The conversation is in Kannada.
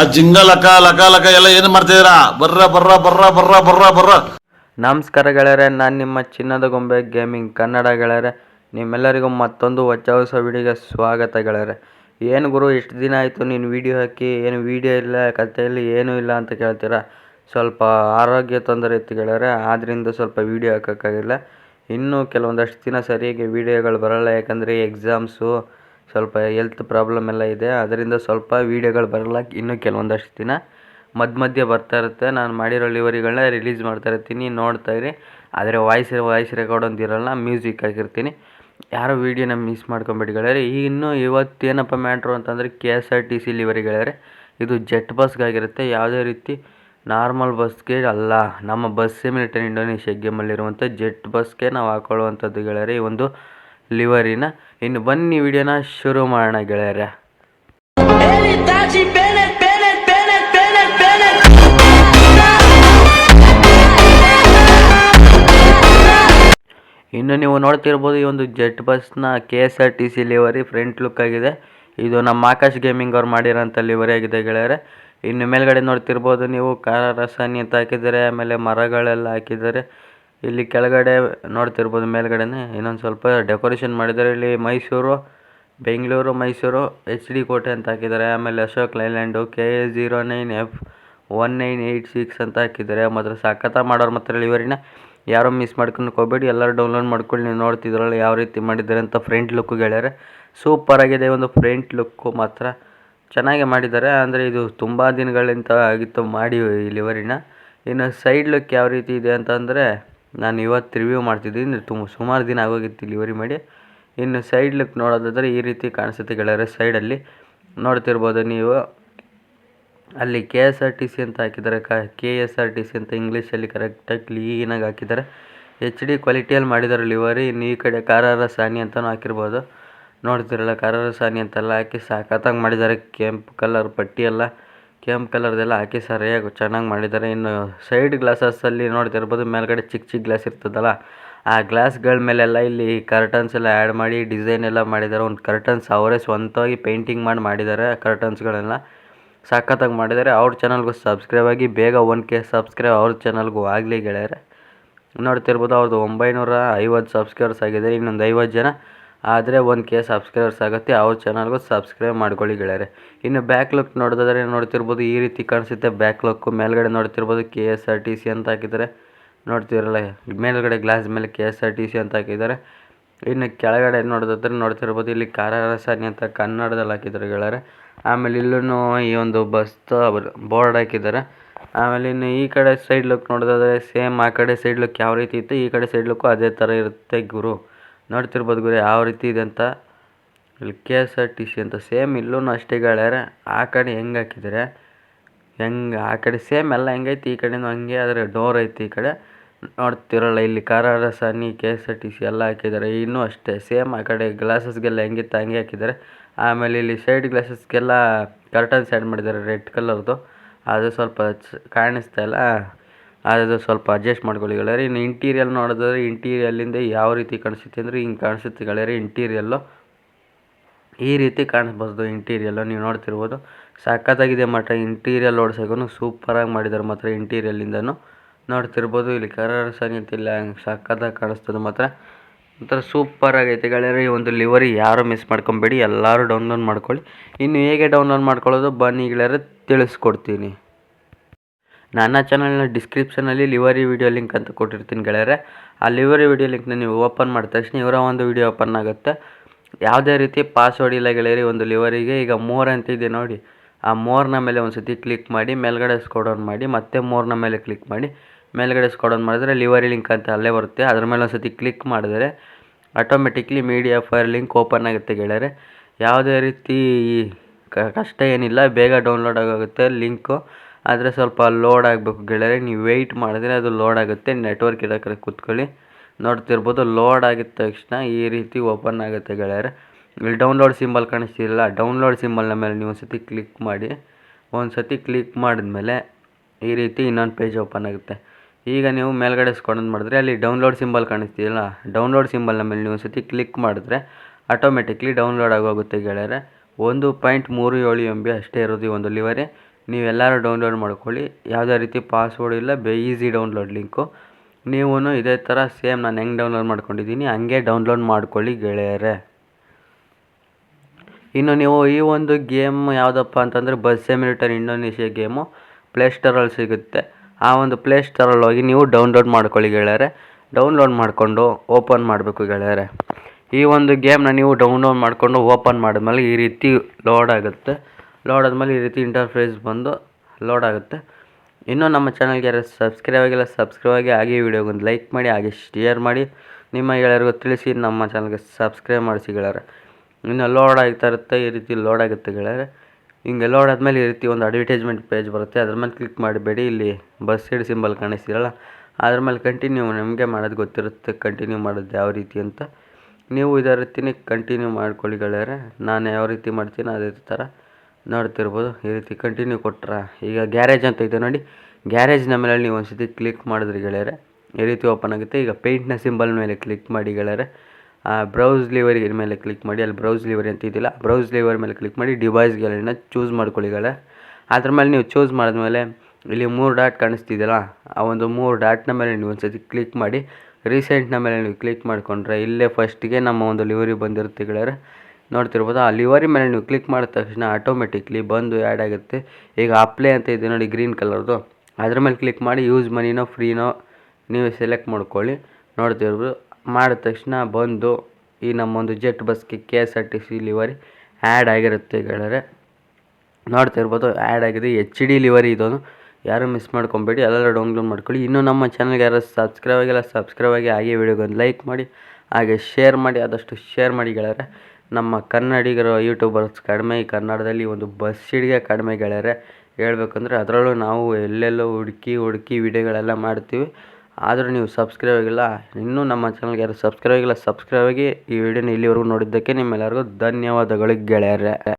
ಆ ಜಿಂಗ ಲಕ ಲಕ ಲಕ ಎಲ್ಲ ಏನು ಮಾಡ್ತಿದ್ದೀರಾ? ಬರ್ರ ಬರ್ರ ಬರ್ರ ಬರ್ರ ಬರ್ರ ಬರ್ರ. ನಮಸ್ಕಾರ ಗೆಳೆಯರೆ, ನಾನು ನಿಮ್ಮ ಚಿನ್ನದ ಗೊಂಬೆ ಗೇಮಿಂಗ್ ಕನ್ನಡ ಗೆಳೆಯರೆ. ನಿಮ್ಮೆಲ್ಲರಿಗೂ ಮತ್ತೊಂದು ಹೊಚ್ಚ ಹೊಸ ವಿಡಿಯೋಗೆ ಸ್ವಾಗತ ಗೆಳೆಯರೆ. ಏನು ಗುರು, ಇಷ್ಟು ದಿನ ಆಯಿತು ನೀನು ವಿಡಿಯೋ ಹಾಕಿ, ಏನು ವಿಡಿಯೋ ಇಲ್ಲ, ಕಥೆಯಲ್ಲಿ ಏನೂ ಇಲ್ಲ ಅಂತ ಕೇಳ್ತೀರಾ? ಸ್ವಲ್ಪ ಆರೋಗ್ಯ ತೊಂದರೆ ಇತ್ತು ಗೆಳೆಯರೆ ಆದ್ದರಿಂದ ಸ್ವಲ್ಪ ವಿಡಿಯೋ ಹಾಕೋಕ್ಕಾಗಿಲ್ಲ. ಇನ್ನೂ ಕೆಲವೊಂದಷ್ಟು ದಿನ ಸರಿಯಾಗಿ ವಿಡಿಯೋಗಳು ಬರಲ್ಲ, ಯಾಕಂದರೆ ಎಕ್ಸಾಮ್ಸು ಸ್ವಲ್ಪ ಹೆಲ್ತ್ ಪ್ರಾಬ್ಲಮ್ ಎಲ್ಲ ಇದೆ. ಅದರಿಂದ ಸ್ವಲ್ಪ ವೀಡಿಯೋಗಳು ಬರಲ್ಲ ಇನ್ನೂ ಕೆಲವೊಂದಷ್ಟು ದಿನ ಮಧ್ಯ ಮಧ್ಯೆ ಬರ್ತಾ ಇರುತ್ತೆ. ನಾನು ಮಾಡಿರೋ ಲಿವರಿಗಳನ್ನ ರಿಲೀಸ್ ಮಾಡ್ತಾ ಇರ್ತೀನಿ, ನೋಡ್ತಾ ಇರಿ. ಆದರೆ ವಾಯ್ಸ್ ವಾಯ್ಸ್ ರೆಕಾರ್ಡ್ ಅಂತ ಇರೋಲ್ಲ ಮ್ಯೂಸಿಕ್ ಆಗಿರ್ತೀನಿ ಯಾರೋ ವೀಡಿಯೋನ ಮಿಸ್ ಮಾಡ್ಕೊಂಬೇಡಿ ಗೆಳೆಯರೆ. ಇನ್ನೂ ಇವತ್ತೇನಪ್ಪ ಮ್ಯಾಟ್ರು ಅಂತಂದರೆ K S R T C livery ಇದು ಜೆಟ್ ಬಸ್ಗಾಗಿರುತ್ತೆ ಯಾವುದೇ ರೀತಿ ನಾರ್ಮಲ್ ಬಸ್ಗೆ ಅಲ್ಲ, ನಮ್ಮ ಬಸ್ ಮಿಲಿಟರಿ ಇಂಡೋನೇಷ್ಯಾ ಗೇಮಲ್ಲಿರುವಂಥ ಜೆಟ್ ಬಸ್ಗೆ ನಾವು ಹಾಕೊಳ್ಳುವಂಥದ್ದು ಗೆಳೆಯರೆ. ಈ ಒಂದು ಲಿವರಿನ. ಇನ್ನು ಬನ್ನಿ ವಿಡಿಯೋನ ಶುರು ಮಾಡೋಣ ಗೆಳೆಯರೆ. ಇನ್ನು ನೀವು ನೋಡ್ತಿರ್ಬೋದು ಈ ಒಂದು ಜೆಟ್ ಬಸ್ನ K S R T C livery front look ಆಗಿದೆ. ಇದು ನಮ್ಮ ಆಕಾಶ್ ಗೇಮಿಂಗ್ ಅವ್ರು ಮಾಡಿರೋಂಥ ಲಿವರಿ ಆಗಿದೆ ಗೆಳೆಯರೆ. ಇನ್ನು ಮೇಲ್ಗಡೆ ನೋಡ್ತಿರ್ಬೋದು ನೀವು ಖಾರ ರಸ ಅಂತ ಹಾಕಿದ್ದಾರೆ ಆಮೇಲೆ ಮರಗಳೆಲ್ಲ ಹಾಕಿದ್ದಾರೆ ಇಲ್ಲಿ ಕೆಳಗಡೆ ನೋಡ್ತಿರ್ಬೋದು, ಮೇಲ್ಗಡೆನೆ ಇನ್ನೊಂದು ಸ್ವಲ್ಪ ಡೆಕೋರೇಷನ್ ಮಾಡಿದ್ದಾರೆ. ಇಲ್ಲಿ ಮೈಸೂರು, ಬೆಂಗಳೂರು, ಮೈಸೂರು ಎಚ್ ಡಿ ಕೋಟೆ ಅಂತ ಹಾಕಿದ್ದಾರೆ. ಆಮೇಲೆ Ashok Leyland K A zero nine F one nine eight six ಅಂತ ಹಾಕಿದ್ದಾರೆ. ಮಾತ್ರ ಸಖತ್ತ ಮಾಡೋರು ಮಾತ್ರ ಲಿವರಿನ ಯಾರು ಮಿಸ್ ಮಾಡ್ಕೊಂಡು ಹೋಗ್ಬೇಡಿ, ಎಲ್ಲರೂ ಡೌನ್ಲೋಡ್ ಮಾಡ್ಕೊಳ್ಳಿ. ನೀವು ನೋಡ್ತಿದ್ರಲ್ಲ ಯಾವ ರೀತಿ ಮಾಡಿದ್ದಾರೆ ಅಂತ ಫ್ರಂಟ್ ಲುಕ್ಕು ಗೆಳೆಯರೆ ಸೂಪರ್ ಆಗಿದೆ, ಒಂದು ಫ್ರಂಟ್ ಲುಕ್ಕು ಮಾತ್ರ. ಚೆನ್ನಾಗಿ ಮಾಡಿದ್ದಾರೆ, ಅಂದರೆ ಇದು ತುಂಬ ದಿನಗಳಿಂದ ಆಗಿತ್ತು ಮಾಡಿ ಇಲ್ಲಿವರಿನ ಲಿವರಿನ ಇನ್ನು ಸೈಡ್ ಲುಕ್ ಯಾವ ರೀತಿ ಇದೆ ಅಂತಂದರೆ ನಾನು ಇವತ್ತು ರಿವ್ಯೂ ಮಾಡ್ತಿದ್ದೀನಿ ತುಂಬ ಸುಮಾರು ದಿನ ಆಗೋಗಿತ್ತು ಡಿಲಿವರಿ ಮಾಡಿ. ಇನ್ನು ಸೈಡ್ ಲುಕ್ ನೋಡೋದಾದರೆ ಈ ರೀತಿ ಕಾಣಿಸುತ್ತೆ ಗೆಳೆಯರೆ ಸೈಡಲ್ಲಿ ನೋಡ್ತಿರ್ಬೋದು ನೀವು. ಅಲ್ಲಿ K S R T C ಅಂತ ಹಾಕಿದ್ದಾರೆ, ಕ K S R T C ಅಂತ ಇಂಗ್ಲೀಷಲ್ಲಿ ಕರೆಕ್ಟಾಗಿ ಕ್ಲೀನಾಗಿ ಹಾಕಿದ್ದಾರೆ. ಎಚ್ ಡಿ ಕ್ವಾಲಿಟಿಯಲ್ಲಿ ಮಾಡಿದ್ದಾರೆ ಲಿವರಿ ಇನ್ನು ಈ ಕಡೆ ಕಾರಾರ ಸಾನಿ ಅಂತಲೂ ಹಾಕಿರ್ಬೋದು. ನೋಡ್ತಿರಲ್ಲ ಕಾರಾರ ಸಾನಿ ಅಂತೆಲ್ಲ ಹಾಕಿ ಸಾಕತ್ತಾಗಿ ಮಾಡಿದ್ದಾರೆ, ಕೆಂಪು ಕಲರ್ ಪಟ್ಟಿ ಎಲ್ಲ ಕೆಂಪು ಕಲರ್ದೆಲ್ಲ ಹಾಕಿ ಸರಿಯಾಗಿ ಚೆನ್ನಾಗಿ ಮಾಡಿದ್ದಾರೆ. ಇನ್ನು ಸೈಡ್ ಗ್ಲಾಸಸ್ ಗ್ಲಾಸಸ್ಸಲ್ಲಿ ನೋಡ್ತಿರ್ಬೋದು, ಮೇಲ್ಗಡೆ ಚಿಕ್ಕ ಚಿಕ್ಕ ಗ್ಲಾಸ್ ಇರ್ತದಲ್ಲ, ಆ ಗ್ಲಾಸ್ಗಳ ಮೇಲೆಲ್ಲ ಇಲ್ಲಿ ಕರ್ಟನ್ಸ್ ಎಲ್ಲ ಆ್ಯಡ್ ಮಾಡಿ ಡಿಸೈನ್ ಎಲ್ಲ ಮಾಡಿದ್ದಾರೆ. ಒಂದು ಕರ್ಟನ್ಸ್ ಅವರೇ ಸ್ವಂತವಾಗಿ ಪೇಂಟಿಂಗ್ ಮಾಡಿ ಮಾಡಿದ್ದಾರೆ ಕರ್ಟನ್ಸ್ಗಳೆಲ್ಲ ಸಖತ್ತಾಗಿ ಮಾಡಿದ್ದಾರೆ. ಅವ್ರ ಚಾನಲ್ಗೂ ಸಬ್ಸ್ಕ್ರೈಬ್ ಆಗಿ, ಬೇಗ ಒನ್ ಕೆ ಸಬ್ಸ್ಕ್ರೈಬ್ ಅವ್ರ ಚಾನಲ್ಗೂ ಆಗಲಿ ಗೆಳೆಯರೆ. ನೋಡ್ತಿರ್ಬೋದು ಅವ್ರದ್ದು ಒಂಬೈನೂರ ಐವತ್ತು ಸಬ್ಸ್ಕ್ರೈಬರ್ಸ್ ಆಗಿದೆ ಇನ್ನೊಂದು ಐವತ್ತು ಜನ ಆದರೆ ಒಂದು ಕೆ ಸಬ್ಸ್ಕ್ರೈಬರ್ಸ್ ಆಗುತ್ತೆ, ಅವ್ರ ಚಾನಲ್ಗೂ ಸಬ್ಸ್ಕ್ರೈಬ್ ಮಾಡ್ಕೊಳ್ಳಿ ಗೆಳೆಯರೆ. ಇನ್ನು ಬ್ಯಾಕ್ ಲುಕ್ ನೋಡಿದ್ರೆ ನೋಡ್ತಿರ್ಬೋದು, ಈ ರೀತಿ ಕಾಣಿಸುತ್ತೆ ಬ್ಯಾಕ್ ಲುಕ್ಕು ಮೇಲ್ಗಡೆ ನೋಡ್ತಿರ್ಬೋದು K S R T C ಅಂತ ಹಾಕಿದ್ದಾರೆ. ನೋಡ್ತಿರಲ್ಲ, ಮೇಲ್ಗಡೆ ಗ್ಲಾಸ್ ಮೇಲೆ K S R T C ಅಂತ ಹಾಕಿದ್ದಾರೆ. ಇನ್ನು ಕೆಳಗಡೆ ನೋಡೋದಾದ್ರೆ ನೋಡ್ತಿರ್ಬೋದು, ಇಲ್ಲಿ ಕಾರಸಾನಿ ಅಂತ ಕನ್ನಡದಲ್ಲಿ ಹಾಕಿದ್ದಾರೆ ಗೆಳೆಯರೆ. ಆಮೇಲೆ ಇಲ್ಲೂ ಈ ಒಂದು ಬಸ್ ಬೋರ್ಡ್ ಹಾಕಿದ್ದಾರೆ. ಆಮೇಲೆ ಇನ್ನು ಈ ಕಡೆ ಸೈಡ್ ಲುಕ್ ನೋಡೋದಾದ್ರೆ ಸೇಮ್ ಆ ಕಡೆ ಸೈಡ್ ಲುಕ್ ಯಾವ ರೀತಿ ಇತ್ತು, ಈ ಕಡೆ ಸೈಡ್ ಲುಕ್ಕು ಅದೇ ಥರ ಇರುತ್ತೆ ಗುರು. ನೋಡ್ತಿರ್ಬೋದು ಗುರು, ಯಾವ ರೀತಿ ಇದೆ ಅಂತ. ಇಲ್ಲಿ K S R T C ಅಂತ ಸೇಮ್ ಇಲ್ಲೂ ಅಷ್ಟೇ ಗೆಳೆಯರೆ. ಆ ಕಡೆ ಹೆಂಗೆ ಹಾಕಿದ್ದಾರೆ? ಹೆಂಗೆ, ಆ ಕಡೆ ಸೇಮ್ ಎಲ್ಲ ಹೆಂಗೈತಿ, ಈ ಕಡೆನೂ ಹಂಗೆ, ಆದರೆ ಡೋರ್ ಐತಿ ಈ ಕಡೆ. ನೋಡ್ತಿರಲ್ಲ, ಇಲ್ಲಿ ಕಾರ ಸನ್ನಿ K S R T C ಎಲ್ಲ ಹಾಕಿದ್ದಾರೆ. ಇನ್ನೂ ಅಷ್ಟೇ, ಸೇಮ್ ಆ ಕಡೆ ಗ್ಲಾಸಸ್ಗೆಲ್ಲ ಹೆಂಗಿತ್ತು ಹಂಗೆ ಹಾಕಿದ್ದಾರೆ. ಆಮೇಲೆ ಇಲ್ಲಿ ಸೈಡ್ ಗ್ಲಾಸಸ್ಗೆಲ್ಲ ಕರ್ಟನ್ಸ್ ಆ್ಯಡ್ ಮಾಡಿದ್ದಾರೆ, ರೆಡ್ ಕಲರ್ದು. ಅದು ಸ್ವಲ್ಪ ಕಾಣಿಸ್ತಾ ಇಲ್ಲ. ಅದು ಸ್ವಲ್ಪ ಅಡ್ಜಸ್ಟ್ ಮಾಡ್ಕೊಳ್ಳಿ ಗೆಳೆಯರೆ. ಇನ್ನು ಇಂಟೀರಿಯಲ್ ನೋಡೋದಾದ್ರೆ ಇಂಟೀರಿಯಲ್ಲಿಂದ ಯಾವ ರೀತಿ ಕಾಣಿಸುತ್ತೆ ಅಂದರೆ ಹಿಂಗೆ ಕಾಣಿಸುತ್ತೆ ಗೆಳೆಯರೆ. ಇಂಟೀರಿಯಲ್ಲು ಈ ರೀತಿ ಕಾಣಿಸ್ಬೋದು ಇಂಟೀರಿಯಲ್ಲು ನೀವು ನೋಡ್ತಿರ್ಬೋದು. ಸಖತ್ತಾಗಿದೆ ಮಾತ್ರ ಇಂಟೀರಿಯಲ್ ಓಡಿಸೋಕ್ಕೂ ಸೂಪರಾಗಿ ಮಾಡಿದ್ದಾರೆ ಮಾತ್ರ ಇಂಟೀರಿಯಲ್ಲಿಂದನೂ ನೋಡ್ತಿರ್ಬೋದು. ಇಲ್ಲಿ ಕರರ್ ಸಂಗತಿಲ್ಲ ಹಂಗೆ ಸಖತ್ತಾಗಿ ಕಾಣಿಸ್ತದೆ ಮಾತ್ರ. ಒಂಥರ ಸೂಪರ್ ಆಗೈತೆ ಗೆಳೆಯರೆ. ಈ ಒಂದು ಲಿವರಿ ಯಾರು ಮಿಸ್ ಮಾಡ್ಕೊಬೇಡಿ. ಎಲ್ಲರೂ ಡೌನ್ಲೋಡ್ ಮಾಡ್ಕೊಳ್ಳಿ. ಇನ್ನು ಹೇಗೆ ಡೌನ್ಲೋಡ್ ಮಾಡ್ಕೊಳ್ಳೋದು ಬನ್ನಿ ಗೆಳೆಯರೆ. ತಿಳಿಸ್ಕೊಡ್ತೀನಿ. ನನ್ನ ಚಾನಲ್ನ ಡಿಸ್ಕ್ರಿಪ್ಷನಲ್ಲಿ ಲಿವರಿ ವಿಡಿಯೋ ಲಿಂಕ್ ಅಂತ ಕೊಟ್ಟಿರ್ತೀನಿ ಗೆಳೆಯರೆ. ಆ ಲಿವರಿ ವಿಡಿಯೋ ಲಿಂಕ್ನ ನೀವು ಓಪನ್ ಮಾಡಿದ ತಕ್ಷಣ ಇವರ ಒಂದು ವಿಡಿಯೋ ಓಪನ್ ಆಗುತ್ತೆ. ಯಾವುದೇ ರೀತಿ ಪಾಸ್ವರ್ಡ್ ಇಲ್ಲ ಗೆಳೆಯರಿ ಒಂದು ಲಿವರಿಗೆ ಈಗ ಮೋರ್ ಅಂತ ಇದೆ ನೋಡಿ. ಆ ಮೋರ್ನ ಮೇಲೆ ಒಂದು ಸತಿ ಕ್ಲಿಕ್ ಮಾಡಿ, ಮೇಲ್ಗಡೆ ಸ್ಕೋಡೌನ್ ಮಾಡಿ, ಮತ್ತೆ ಮೋರ್ನ ಮೇಲೆ ಕ್ಲಿಕ್ ಮಾಡಿ, ಮೇಲ್ಗಡೆ ಸ್ಕೋಡೌನ್ ಮಾಡಿದ್ರೆ ಲಿವರಿ ಲಿಂಕ್ ಅಂತ ಅಲ್ಲೇ ಬರುತ್ತೆ. ಅದ್ರ ಮೇಲೆ ಒಂದು ಸತಿ ಕ್ಲಿಕ್ ಮಾಡಿದರೆ automatically media fire link open ಆಗುತ್ತೆ ಗೆಳೆಯರೆ. ಯಾವುದೇ ರೀತಿ ಕಷ್ಟ ಏನಿಲ್ಲ, ಬೇಗ ಡೌನ್ಲೋಡ್ ಆಗೋಗುತ್ತೆ ಲಿಂಕು ಆದರೆ ಸ್ವಲ್ಪ ಲೋಡ್ ಆಗಬೇಕು ಗೆಳೆಯರೆ, ನೀವು ವೆಯ್ಟ್ ಮಾಡಿದ್ರೆ ಅದು ಲೋಡ್ ಆಗುತ್ತೆ. ನೆಟ್ವರ್ಕ್ ಇರೋ ಕಡೆ ಕೂತ್ಕೊಳ್ಳಿ. ನೋಡ್ತಿರ್ಬೋದು ಲೋಡ್ ಆಗಿದ ತಕ್ಷಣ ಈ ರೀತಿ ಓಪನ್ ಆಗುತ್ತೆ ಗೆಳೆಯರೆ. ಇಲ್ಲಿ ಡೌನ್ಲೋಡ್ ಸಿಂಬಲ್ ಕಾಣಿಸ್ತಿಲ್ಲ ಡೌನ್ಲೋಡ್ ಸಿಂಬಲ್ನ ಮೇಲೆ ನೀವು ಒಂದು ಕ್ಲಿಕ್ ಮಾಡಿ. ಒಂದು ಸತಿ ಕ್ಲಿಕ್ ಮಾಡಿದ್ಮೇಲೆ ಈ ರೀತಿ ಇನ್ನೊಂದು ಪೇಜ್ ಓಪನ್ ಆಗುತ್ತೆ. ಈಗ ನೀವು ಮೇಲ್ಗಡೆ ಸ್ಕೊಂಡು ಮಾಡಿದ್ರೆ ಅಲ್ಲಿ ಡೌನ್ಲೋಡ್ ಸಿಂಬಲ್ ಕಾಣಿಸ್ತಿಲ್ಲ ಡೌನ್ಲೋಡ್ ಸಿಂಬಲ್ನ ಮೇಲೆ ನೀವು ಒಂದು ಕ್ಲಿಕ್ ಮಾಡಿದ್ರೆ ಆಟೋಮೆಟಿಕ್ಲಿ ಡೌನ್ಲೋಡ್ ಆಗೋಗುತ್ತೆ ಗೆಳೆಯರೆ. ಒಂದು ಪಾಯಿಂಟ್ ಮೂರು ಏಳು ಎಂ ಬಿ ಅಷ್ಟೇ ಇರೋದು ಈ ಒಂದು ಲಿವರಿ ನೀವೆಲ್ಲರೂ ಡೌನ್ಲೋಡ್ ಮಾಡ್ಕೊಳ್ಳಿ. ಯಾವುದೇ ರೀತಿ ಪಾಸ್ವರ್ಡ್ ಇಲ್ಲ, ಬೇ ಈಸಿ ಡೌನ್ಲೋಡ್ ಲಿಂಕು ನೀವೂ ಇದೇ ಥರ ಸೇಮ್ ನಾನು ಹೆಂಗೆ ಡೌನ್ಲೋಡ್ ಮಾಡ್ಕೊಂಡಿದ್ದೀನಿ, ಹಂಗೆ ಡೌನ್ಲೋಡ್ ಮಾಡ್ಕೊಳ್ಳಿ ಗೆಳೆಯರೇ. ಇನ್ನು ನೀವು ಈ ಒಂದು ಗೇಮ್ ಯಾವುದಪ್ಪ ಅಂತಂದರೆ ಬಸ್ ಸಿಮ್ಯುಲೇಟರ್ ಇಂಡೋನೇಷ್ಯಾ ಗೇಮು ಪ್ಲೇಸ್ಟೋರಲ್ಲಿ ಸಿಗುತ್ತೆ. ಆ ಒಂದು ಪ್ಲೇಸ್ಟೋರಲ್ಲಿ ಹೋಗಿ ನೀವು ಡೌನ್ಲೋಡ್ ಮಾಡ್ಕೊಳ್ಳಿ ಗೆಳೆಯರೆ. ಡೌನ್ಲೋಡ್ ಮಾಡಿಕೊಂಡು ಓಪನ್ ಮಾಡಬೇಕು ಗೆಳೆಯರೆ. ಈ ಒಂದು ಗೇಮ್ನ ನೀವು ಡೌನ್ಲೋಡ್ ಮಾಡಿಕೊಂಡು ಓಪನ್ ಮಾಡಿದ್ಮೇಲೆ ಈ ರೀತಿ ಲೋಡ್ ಆಗುತ್ತೆ. ಲೋಡ್ ಆದಮೇಲೆ ಈ ರೀತಿ ಇಂಟರ್ಫೇಸ್ ಬಂದು ಲೋಡ್ ಆಗುತ್ತೆ. ಇನ್ನೂ ನಮ್ಮ ಚಾನಲ್ಗೆ ಯಾರು ಸಬ್ಸ್ಕ್ರೈಬ್ ಆಗಿಲ್ಲ ಸಬ್ಸ್ಕ್ರೈಬ್ ಆಗಿ ಹಾಗೆ ವಿಡಿಯೋಗೆ ಒಂದು ಲೈಕ್ ಮಾಡಿ, ಹಾಗೆ ಶೇರ್ ಮಾಡಿ. ನಿಮ್ಮ ಗೆಳೆಯರಿಗೂ ತಿಳಿಸಿ, ನಮ್ಮ ಚಾನಲ್ಗೆ ಸಬ್ಸ್ಕ್ರೈಬ್ ಮಾಡಿಸಿ ಗೆಳೆಯರೆ. ಇನ್ನು ಲೋಡ್ ಆಗ್ತಾ ಇರುತ್ತೆ, ಈ ರೀತಿ ಲೋಡ್ ಆಗುತ್ತೆ ಗೆಳೆಯರೆ. ಹಿಂಗೆ ಲೋಡ್ ಆದಮೇಲೆ ಈ ರೀತಿ ಒಂದು ಅಡ್ವರ್ಟೈಸ್ಮೆಂಟ್ ಪೇಜ್ ಬರುತ್ತೆ. ಅದ್ರ ಮೇಲೆ ಕ್ಲಿಕ್ ಮಾಡಬೇಡಿ. ಇಲ್ಲಿ ಬಸ್ ಸೈಡ್ ಸಿಂಬಲ್ ಕಾಣಿಸ್ತಿರಲ್ಲ, ಅದ್ರ ಮೇಲೆ ಕಂಟಿನ್ಯೂ ನಿಮಗೆ ಮಾಡೋದು ಗೊತ್ತಿರುತ್ತೆ ಕಂಟಿನ್ಯೂ ಮಾಡೋದು ಯಾವ ರೀತಿ ಅಂತ. ನೀವು ಇದೇ ರೀತಿನೇ ಕಂಟಿನ್ಯೂ ಮಾಡ್ಕೊಳ್ಳಿ ಗೆಳೆಯರೆ. ನಾನು ಯಾವ ರೀತಿ ಮಾಡ್ತೀನಿ ಅದೇ ಥರ. ನೋಡ್ತಿರ್ಬೋದು, ಈ ರೀತಿ ಕಂಟಿನ್ಯೂ ಕೊಟ್ಟರೆ ಈಗ ಗ್ಯಾರೇಜ್ ಅಂತ ಇದೆ ನೋಡಿ. ಗ್ಯಾರೇಜ್ನ ಮೇಲೆ ನೀವು ಒಂದ್ಸತಿ ಕ್ಲಿಕ್ ಮಾಡಿದ್ರಿ ಗೆಳೆಯರೆ. ಈ ರೀತಿ ಓಪನ್ ಆಗುತ್ತೆ. ಈಗ ಪೇಂಟ್ನ ಸಿಂಬಲ್ ಮೇಲೆ ಕ್ಲಿಕ್ ಮಾಡಿ ಗೆಳೆಯರೆ. ಬ್ರೌಸ್ ಲಿವರ್ ಮೇಲೆ ಕ್ಲಿಕ್ ಮಾಡಿ. ಅಲ್ಲಿ ಬ್ರೌಸ್ ಲಿವರ್ ಅಂತ ಇದಿಲ್ಲ. ಬ್ರೌಸ್ ಲಿವರ್ ಮೇಲೆ ಕ್ಲಿಕ್ ಮಾಡಿ ಡಿವೈಸ್ ಗ್ಯಾಲರಿನ ಚೂಸ್ ಮಾಡ್ಕೊಳ್ಳಿ ಅದ್ರ ಮೇಲೆ ನೀವು ಚೂಸ್ ಮಾಡಿದ್ಮೇಲೆ ಇಲ್ಲಿ ಮೂರು ಡಾಟ್ ಕಾಣಿಸ್ತಿದೆಯಲ್ಲ, ಆ ಒಂದು ಮೂರು ಡಾಟ್ನ ಮೇಲೆ ನೀವು ಒಂದ್ಸತಿ ಕ್ಲಿಕ್ ಮಾಡಿ. ರೀಸೆಂಟ್ನ ಮೇಲೆ ನೀವು ಕ್ಲಿಕ್ ಮಾಡಿಕೊಂಡ್ರೆ ಇಲ್ಲೇ ಫಸ್ಟಿಗೆ ನಮ್ಮ ಒಂದು ಲಿವರಿ ಬಂದಿರುತ್ತೆ ಗೆಳೆಯರೆ. ನೋಡ್ತಿರ್ಬೋದು. ಆ ಲಿವರಿ ಮೇಲೆ ನೀವು ಕ್ಲಿಕ್ ಮಾಡಿದ ತಕ್ಷಣ ಆಟೋಮೆಟಿಕ್ಲಿ ಬಂದು ಆ್ಯಡ್ ಆಗುತ್ತೆ. ಈಗ ಅಪ್ಲೈ ಅಂತ ಇದೆ ನೋಡಿ ಗ್ರೀನ್ ಕಲರ್ದು ಅದ್ರ ಮೇಲೆ ಕ್ಲಿಕ್ ಮಾಡಿ ಯೂಸ್ ಮನಿನೋ ಫ್ರೀನೋ ನೀವು ಸೆಲೆಕ್ಟ್ ಮಾಡ್ಕೊಳ್ಳಿ. ನೋಡ್ತಿರ್ಬೋದು. ಮಾಡಿದ ತಕ್ಷಣ ಬಂದು ಈ ನಮ್ಮೊಂದು ಜೆಟ್ ಬಸ್ಗೆ K S R T C livery add ಆಗಿರುತ್ತೆ ಗೆಳೆಯರೆ. ನೋಡ್ತಿರ್ಬೋದು ಆ್ಯಡ್ ಆಗಿದೆ. ಎಚ್ ಡಿ ಲಿವರಿ ಇದೊಂದು. ಯಾರು ಮಿಸ್ ಮಾಡ್ಕೊಬೇಡಿ ಎಲ್ಲರೂ ಡೌನ್ಲೋಡ್ ಮಾಡ್ಕೊಳ್ಳಿ. ಇನ್ನೂ ನಮ್ಮ ಚಾನಲ್ಗೆ ಯಾರು ಸಬ್ಸ್ಕ್ರೈಬ್ ಆಗಿಲ್ಲ ಸಬ್ಸ್ಕ್ರೈಬ್ ಆಗಿ ವಿಡಿಯೋಗೆ ಒಂದು ಲೈಕ್ ಮಾಡಿ, ಹಾಗೆ ಶೇರ್ ಮಾಡಿ, ಆದಷ್ಟು ಶೇರ್ ಮಾಡಿ ಗೆಳೆಯರೆ. ನಮ್ಮ ಕನ್ನಡಿಗರು ಯೂಟ್ಯೂಬರ್ಸ್ ಕಡಿಮೆ, ಈ ಕನ್ನಡದಲ್ಲಿ ಒಂದು ಬಸ್ ಸಿಡಿಗೆ ಕಡಿಮೆ ಗೆಳೆಯರೆ, ಹೇಳ್ಬೇಕಂದ್ರೆ ಅದರಲ್ಲೂ ನಾವು ಎಲ್ಲೆಲ್ಲೋ ಹುಡುಕಿ ಹುಡುಕಿ ವಿಡಿಯೋಗಳೆಲ್ಲ ಮಾಡ್ತೀವಿ. ಆದರೂ ನೀವು ಸಬ್ಸ್ಕ್ರೈಬ್ ಆಗಿಲ್ಲ, ಇನ್ನೂ ನಮ್ಮ ಚಾನಲ್ಗೆ ಯಾರು ಸಬ್ಸ್ಕ್ರೈಬ್ ಆಗಿಲ್ಲ ಸಬ್ಸ್ಕ್ರೈಬ್ ಆಗಿ ಈ ವಿಡಿಯೋನ ಇಲ್ಲಿವರೆಗೂ ನೋಡಿದ್ದಕ್ಕೆ ನಿಮ್ಮೆಲ್ಲರಿಗೂ ಧನ್ಯವಾದಗಳು ಗೆಳೆಯರೆ.